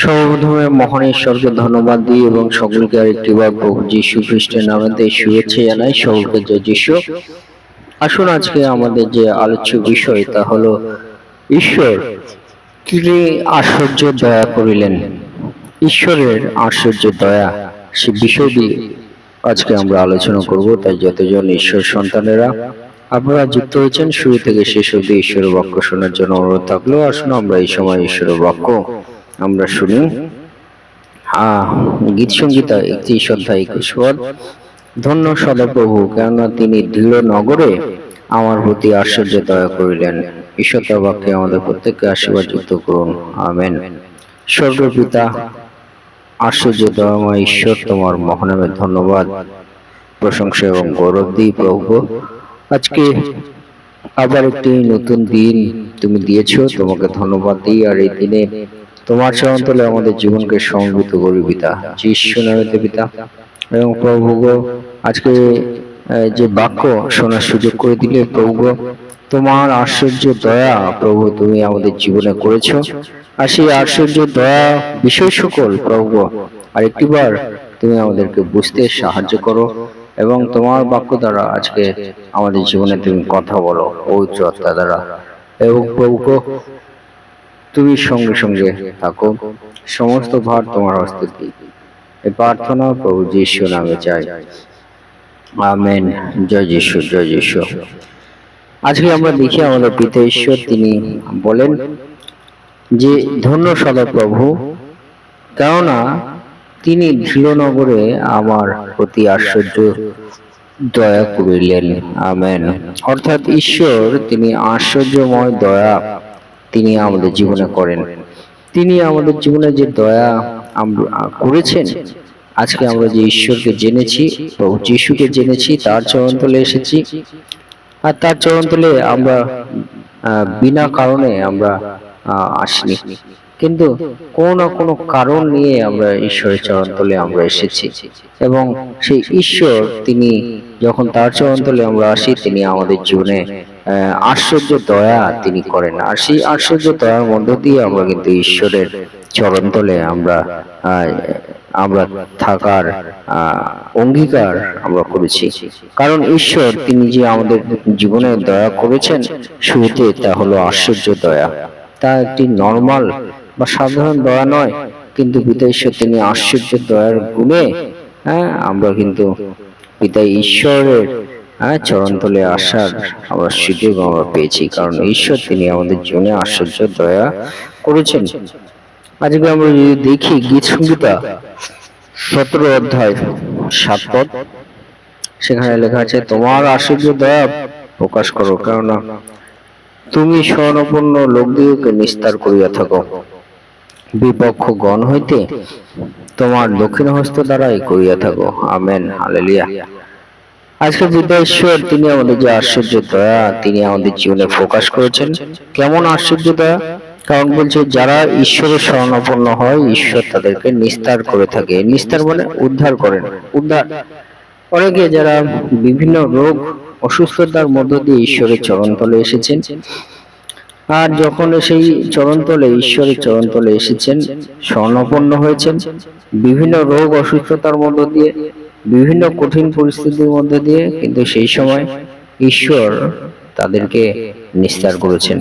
সর্বপ্রথমে মহান ঈশ্বরকে ধন্যবাদ দিই এবং সকলকে আরেকটি বার প্রভু যীশু খ্রিস্টের নামে শুভেচ্ছা জানাই। সকলকে জয় যীশু। আসুন আজকে আমাদের যে আলোচ্য বিষয় তা হলো, ঈশ্বর তিনি আশ্চর্য দয়া করিলেন। ঈশ্বরের আশ্চর্য দয়া, সে বিষয়টি আজকে আমরা আলোচনা করব। তাই যতজন ঈশ্বর সন্তানেরা আপনারা যুক্ত হয়েছেন, শুরু থেকে শেষ অবধি ঈশ্বরের বাক্য শোনার জন্য অনুরোধ থাকল। আসুন আমরা এই সময় ঈশ্বরের বাক্য আমরা শুনি। আহ গীত সংগীতা একত্রিশ অধ্যায় একুশ পদ ধন্য সদাপ্রভু, কেননা তিনি দৃঢ় নগরে আমার প্রতি আশ্চর্য দয়া করিলেন। ঈশ্বর বাক্যে আমাদের প্রত্যেককে আশীর্বাদ যুক্ত করুন। আমেন। স্বর্গের পিতা আশ্চর্য দয়াময় ঈশ্বর, তোমার মহানামে ধন্যবাদ। প্রশংসা এবং গৌরব দিই প্রভু। আজকে আবার একটি নতুন দিন তুমি দিয়েছ, তোমাকে ধন্যবাদ দিই। আর এই দিনে তোমার চরণতলে আমাদের জীবনকে সমবেত করি পিতা। যিশু নামেতে পিতা। এবং প্রভু আজকে যে বাক্য শোনার সুযোগ করে দিলে প্রভু তোমার আশ্চর্য দয়া প্রভু তুমি আমাদের জীবনে করেছ। আর সেই আশ্চর্য দয়া বিষয় সকল প্রভু গো, আরেকটিবার তুমি আমাদেরকে বুঝতে সাহায্য করো এবং তোমার বাক্য দ্বারা আজকে আমাদের জীবনে তুমি কথা বলো পবিত্র আত্মা দ্বারা এবং প্রভু তুমি সঙ্গে সঙ্গে থাকো। সমস্ত ভার তোমার হস্তে দিই এই প্রার্থনা প্রভু যিশু নামে চাই। আমেন। জয় যিশু জয় যিশু। আজকে আমরা দেখি আমাদের পিতা ঈশ্বর, তিনি বলেন যে, ধন্য সদা প্রভু, কেননা তিনি দৃঢ়নগরে আমার প্রতি আশ্চর্য দয়া করিলেন। আমেন। অর্থাৎ ঈশ্বর, তিনি আশ্চর্যময় দয়া তিনি আমাদের জীবনে করেন। তিনি আমাদের জীবনে যে দয়া আমরা করেছেন আজকে আমরা যে ঈশ্বরকে জেনেছি প্রভু যিশুকে জেনেছি তার চরণতলে এসেছি। আর তার চরণতলে আমরা আহ, বিনা কারণে আমরা আসিনি। কিন্তু কোনো না কোনো কারণ নিয়ে আমরা ঈশ্বরের চরণতলে আমরা এসেছি। এবং সেই ঈশ্বর তিনি যখন তার চরণতলে আমরা আসি তিনি আমাদের জীবনে আশ্চর্য দয়া তিনি করেন। আর সেই আশ্চর্য দয়ার মধ্য দিয়ে আমরা কিন্তু ঈশ্বরের চরণতলে আমরা আমরা থাকার অঙ্গীকার আমরা করেছি। কারণ ঈশ্বর তিনি যে আমাদের জীবনে দয়া করেছেন, শুরুতে তা হলো আশ্চর্য দয়া। তা একটি নর্মাল বা সাধারণ দয়া নয়, কিন্তু পিতা ঈশ্বর, তিনি আশ্চর্য দয়ার গুণে হ্যাঁ আমরা কিন্তু পিতা ঈশ্বরের হ্যাঁ চরণতলে আসার আমরা সুযোগ আমরা পেয়েছি কারণ ঈশ্বর তিনি আমাদের জীবনে আশ্চর্য দয়া করেছেন। আজকে আমরা যদি দেখি গীত সংগীতা সতেরো অধ্যায় সাত পদ সেখানে লেখা আছে তোমার আশ্চর্য দয়া প্রকাশ করো কেননা তুমি স্বর্ণপূর্ণ লোকদিগকে নিস্তার করিয়া থাকো। বিপক্ষ গণ হইতে তোমার দক্ষিণ হস্ত দ্বারাই করিয়া থাকো। Amen hallelujah. আজকে পিতা ঈশ্বর, তিনি আমাদের যে আশ্চর্য দয়া, তিনি আমাদের জীবনে প্রকাশ করেছেন। কেমন আশ্চর্য দয়া? কারণ বলছে, যারা ঈশ্বরের শরণাপন্ন হয়, ঈশ্বর তাদেরকে নিস্তার করে থাকে। নিস্তার মানে উদ্ধার করেন। উদ্ধার। অনেকে যারা বিভিন্ন রোগ, অসুস্থতার মধ্য দিয়ে ঈশ্বরের চরণতলে এসেছেন, আর যখন সেই চরণতলে, ঈশ্বরের চরণতলে এসেছেন স্বর্ণপন্ন হয়েছেন, বিভিন্ন রোগ, অসুস্থতার মধ্য দিয়ে বিভিন্ন কঠিন পরিস্থিতির মধ্যে দিয়ে কিন্তু সেই সময় ঈশ্বর তাদেরকে নিস্তার করেছেন।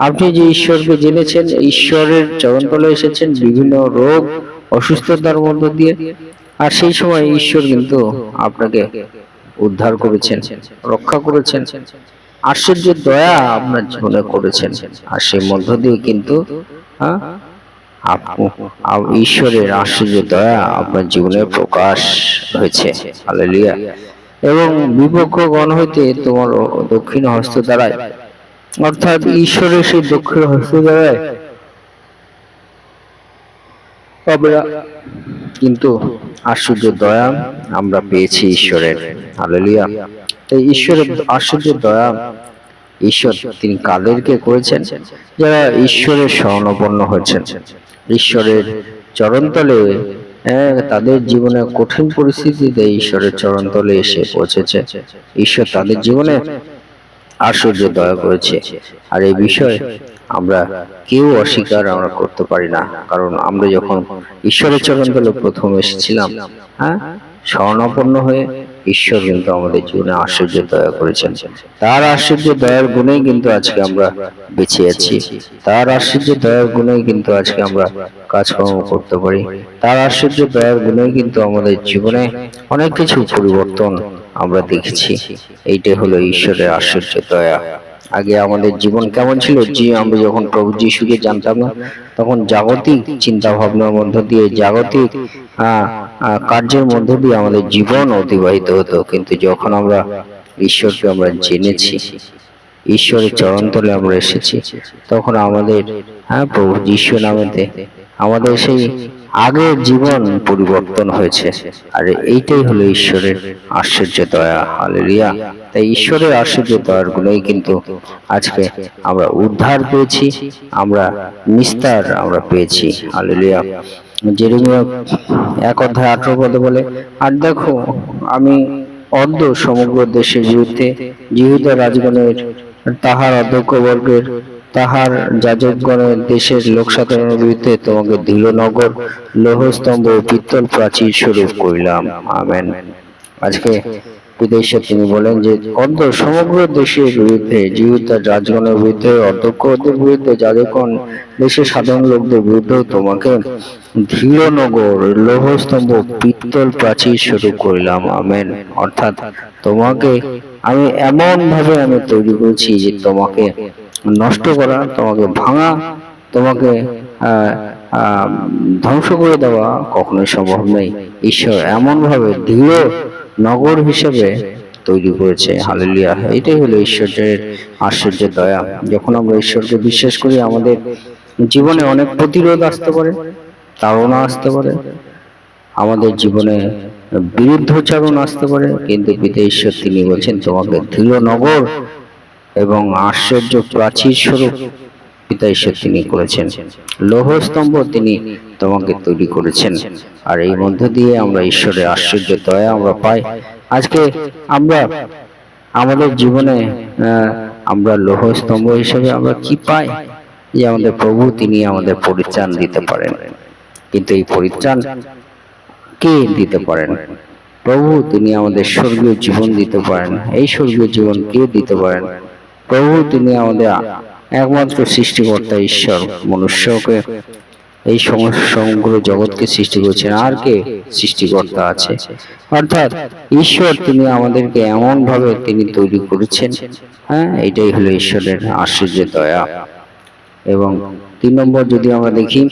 আপনি যে ঈশ্বরকে জেনেছেন ঈশ্বরের চরণতলে এসেছেন বিভিন্ন রোগ অসুস্থতার মধ্য দিয়ে আর সেই সময় ঈশ্বর কিন্তু আপনাকে উদ্ধার করেছেন রক্ষা করেছেন আশ্চর্য দয়া আপনার জীবনে করেছেন। আর সেই মধ্য দিয়ে কিন্তু হ্যাঁ, ঈশ্বরের আশ্চর্য দয়া আপনার জীবনে প্রকাশ হয়েছে। হালেলুয়া। এবং বিপক্ষ গণ হইতে তোমার দক্ষিণ হস্ত দ্বারায়, অর্থাৎ ঈশ্বরের সেই দক্ষিণ হস্ত দ্বারায় কিন্তু আশ্চর্য দয়া আমরা পেয়েছি ঈশ্বরের। হালেলুয়া। এই ঈশ্বরের আশ্চর্য দয়া ঈশ্বর তিনি কাদেরকে করেছেন? যারা ঈশ্বরের শরণাপন্ন হয়েছেন। ঈশ্বরের চরণতলে হ্যাঁ, তাদের জীবনে কঠিন পরিস্থিতিতে ঈশ্বরের চরণতলে এসে পৌঁছেছে। ঈশ্বর তাদের জীবনে আশ্চর্য দয়া করেছে। আর এই বিষয়ে আমরা কেউ অস্বীকার আমরা করতে পারি না। কারণ আমরা যখন ঈশ্বরের চরণ তলে প্রথম এসেছিলাম হ্যাঁ স্বর্ণাপন্ন হয়ে ঈশ্বর কিন্তু আমাদের জীবনে আশ্চর্য দয়া করেছেন। তার আশ্চর্য দয়ার গুণেই কিন্তু আজকে আমরা বেঁচে আছি। তার আশ্চর্য দয়ার গুণেই কিন্তু আজকে আমরা কাজকর্ম করতে পারি। তার আশ্চর্য দয়ার গুণেই কিন্তু আমাদের জীবনে অনেক কিছু পরিবর্তন আমরা দেখেছি। এইটাই হলো ঈশ্বরের আশ্চর্য দয়া। আগে আমাদের জীবন কেমন ছিল? যে আমরা যখন প্রভু যিশুকে জানতাম না তখন জাগতিক চিন্তা ভাবনার মধ্য দিয়ে জাগতিক আহ, কার্যের মধ্যে দিয়ে আমাদের জীবন অতিবাহিত হতো। কিন্তু যখন আমরা ঈশ্বরকে আমরা জেনেছি, ঈশ্বরের চরণতলে আমরা এসেছি, তখন আমাদের হ্যাঁ প্রভু যিশু নামেতে আমাদের সেই আগের জীবন পরিবর্তন হয়েছে। আর এইটাই হলো ঈশ্বরের আশ্চর্য দয়া। হালেলুয়া। তাই ঈশ্বরের আশ্চর্য দয়ার গুলোই কিন্তু আজকে আমরা উদ্ধার পেয়েছি, আমরা নিস্তার আমরা পেয়েছি। হালেলুয়া। জেরেমিয়া এক অধ্যায় আঠারো পদে বলে, আর দেখো, আমি অর্ধ সমগ্র দেশের বিরুদ্ধে, জিহুদা রাজগণের, তাহার অধ্যক্ষবর্গের তাহার যাজকগণের দেশের লোক সাধারণের বিরুদ্ধে তোমাকে ধীরনগর লৌহস্তম্ভ ও পিত্তল প্রাচীর স্বরূপ করিলাম। আমেন। আজকে বিদেশে তিনি বলেন যে অর্ধ সমগ্র দেশের বিরুদ্ধে জিহুদার রাজগণের বিরুদ্ধে, অধ্যক্ষদের বিরুদ্ধে, যাজকগণ, দেশের সাধারণ লোকদের বিরুদ্ধে তোমাকে ধীরনগর লৌহস্তম্ভ পিত্তল প্রাচীর স্বরূপ করিলাম। আমেন। অর্থাৎ তোমাকে আমি এমন ভাবে আমি তৈরি করেছি যে তোমাকে নষ্ট করা, তোমাকে ভাঙা, তোমাকে ধ্বংস করে দেওয়া কখনোই সম্ভব নেই ঈশ্বর এমন ভাবে দৃঢ় নগর হিসেবে তৈরি করেছে। হালেলুয়া। এটাই হলো ঈশ্বরের আশ্চর্য দয়া। যখন আমরা ঈশ্বরকে বিশ্বাস করি, আমাদের জীবনে অনেক প্রতিরোধ আসতে পারে, তাড়না আসতে পারে, আমাদের জীবনে বিরুদ্ধচারণ আসতে পারে, কিন্তু পিতা ঈশ্বর তিনি বলছেন, তোমাকে দৃঢ় নগর এবং আশ্চর্য প্রাচীর স্বরূপ পিতা ঈশ্বর তিনি করেছেন। লৌহস্তম্ভ তিনি তোমাকে তৈরি করেছেন। আর এই মধ্য দিয়ে আমরা ঈশ্বরের আশ্চর্য দয়া আমরা পাই। আজকে আমরা আমাদের জীবনে আমরা লৌহস্তম্ভ হিসেবে আমরা কি পাই? যে আমাদের প্রভু তিনি আমাদের পরিত্রাণ দিতে পারেন। কিন্তু এই পরিত্রাণ কে দিতে পারেন? প্রভু তিনি আমাদের স্বর্গীয় জীবন দিতে পারেন। এই স্বর্গীয় জীবন কে দিতে পারেন? প্রভু, তিনি আমাদের একমাত্র সৃষ্টিকর্তা ঈশ্বর, মনুষ্যকে এই সমগ্র জগৎকে সৃষ্টি করেছেন। আর কে সৃষ্টিকর্তা আছে? অর্থাৎ ঈশ্বর, তিনি আমাদেরকে এমন ভাবে তিনি তৈরি করেছেন। হ্যাঁ এটাই হলো ঈশ্বরের আশ্চর্য দয়া। এবং তিন নম্বর যদি আমরা দেখি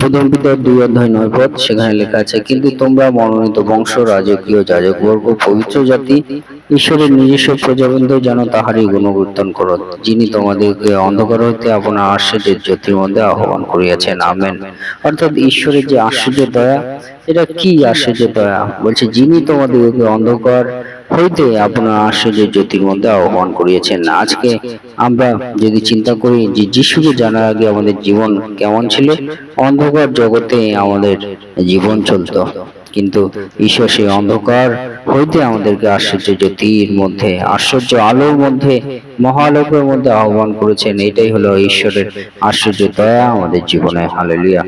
প্রথম পিতার দুই অধ্যায় নয় পদ, সেখানে লেখা আছে, কিন্তু তোমরা মনোনীত বংশ, রাজকীয়, যাজকবর্গ, পবিত্র জাতি, ঈশ্বরের নিজস্ব প্রজাবৃন্দ যেন তাহারই গুণকীর্তন করো যিনি তোমাদেরকে অন্ধকার হইতে আপনার আশ্চর্যের জ্যোতির মধ্যে আহ্বান করিয়াছেন। আমেন। অর্থাৎ ঈশ্বরের যে আশ্চর্য দয়া, এটা কি আশ্চর্য দয়া? বলছে, যিনি তোমাদেরকে অন্ধকার হইতে আপনার আশ্চর্য জ্যোতির মধ্যে আহ্বান করিয়েছেন। আজকে আমরা যদি চিন্তা করি যে যিশুকে জানার আগে আমাদের জীবন কেমন ছিল, অন্ধকার জগতে আমাদের জীবন চলতো। কিন্তু ঈশ্বর সেই অন্ধকার হইতে আমাদেরকে আশ্চর্য জ্যোতির মধ্যে, আশ্চর্য আলোর মধ্যে, মহালোকের মধ্যে আহ্বান করেছেন। এটাই হলো ঈশ্বরের আশ্চর্য দয়া আমাদের জীবনে। হালেলুয়া।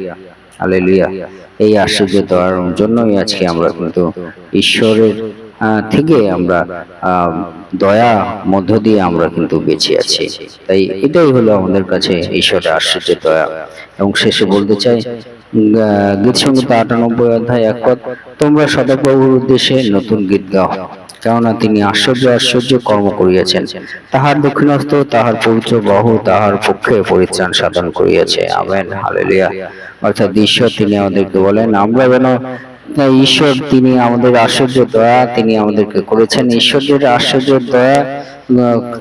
হালেলুয়া। এই আশ্চর্য দয়ার জন্যই আজকে আমরা কিন্তু ঈশ্বরের থেকে আমরা দয়া মধ্য দিয়ে আমরা কিন্তু বেঁচে আছি। তাই এটাই হলো আমাদের কাছে ঈশ্বরের আশ্চর্য দয়া। এবং শেষে বলতে চাই গীত সংগীত আটানব্বই অধ্যায় এক পদ, তোমরা সদাপ্রভুর উদ্দেশ্যে নতুন গীত গাও, কেননা তিনি আশ্চর্য আশ্চর্য কর্ম করিয়াছেন। তাহার দক্ষিণস্থ, তাহার পবিত্র বাহু, তাহার পক্ষে পরিত্রাণ সাধন করিয়াছে। Amen, hallelujah. অর্থাৎ ঈশ্বর তিনি আমাদেরকে বলেন, আমরা যেন ঈশ্বর, তিনি আমাদের আশ্চর্য দয়া, তিনি আমাদেরকে করেছেন। ঈশ্বরের আশ্চর্য দয়া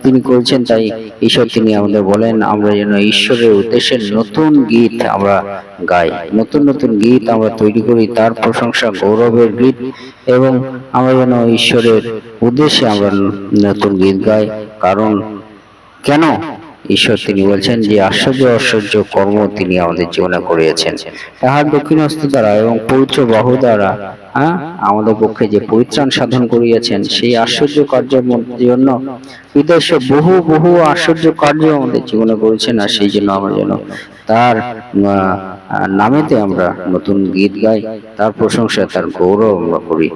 তিনি করেছেন, তাই ঈশ্বর, তিনি আমাদের বলেন, আমরা যেন ঈশ্বরের উদ্দেশ্যে নতুন গীত আমরা গাই। নতুন নতুন গীত আমরা তৈরি করি, তার প্রশংসা গৌরবের গীত, এবং আমরা যেন ঈশ্বরের উদ্দেশ্যে আমরা নতুন গীত গাই। কারণ, কেন? ঈশ্বর তিনি বলছেন যে আশ্চর্য আশ্চর্য কর্ম তিনি আমাদের জীবনে করিয়েছেন। তাহার দক্ষিণস্থ দ্বারা এবং পবিত্র বাহু দ্বারা হ্যাঁ আমাদের পক্ষে যে পরিত্রাণ সাধন করিয়াছেন, সেই আশ্চর্য কার্যের জন্য বিদেশে বহু বহু আশ্চর্য কার্য আমাদের জীবনে করেছেন আর সেই জন্য আমরা যেন তার নামেতে আমরা নতুন গীত গাই, তার প্রশংসা তার গৌরব আমরা করি।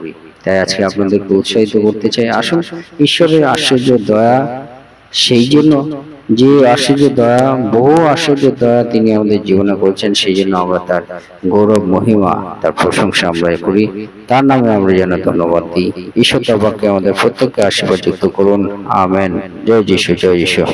তাই আজকে আপনাদেরকে উৎসাহিত করতে চাই। আসুন, ঈশ্বরের আশ্চর্য দয়া, সেই জন্য যে আশ্চর্য দয়া বহু আশ্চর্য দয়া তিনি আমাদের জীবনে করেছেন সেই জন্য আমরা তার গৌরব মহিমা তার প্রশংসা আমরা করি। তার নামে আমরা যেন ধন্যবাদ দিই। ঈশ্বর তবাকে বাক্যে আমাদের প্রত্যেককে আশীর্বাদ যুক্ত করুন। আমেন। জয় যিশু জয় যিশু।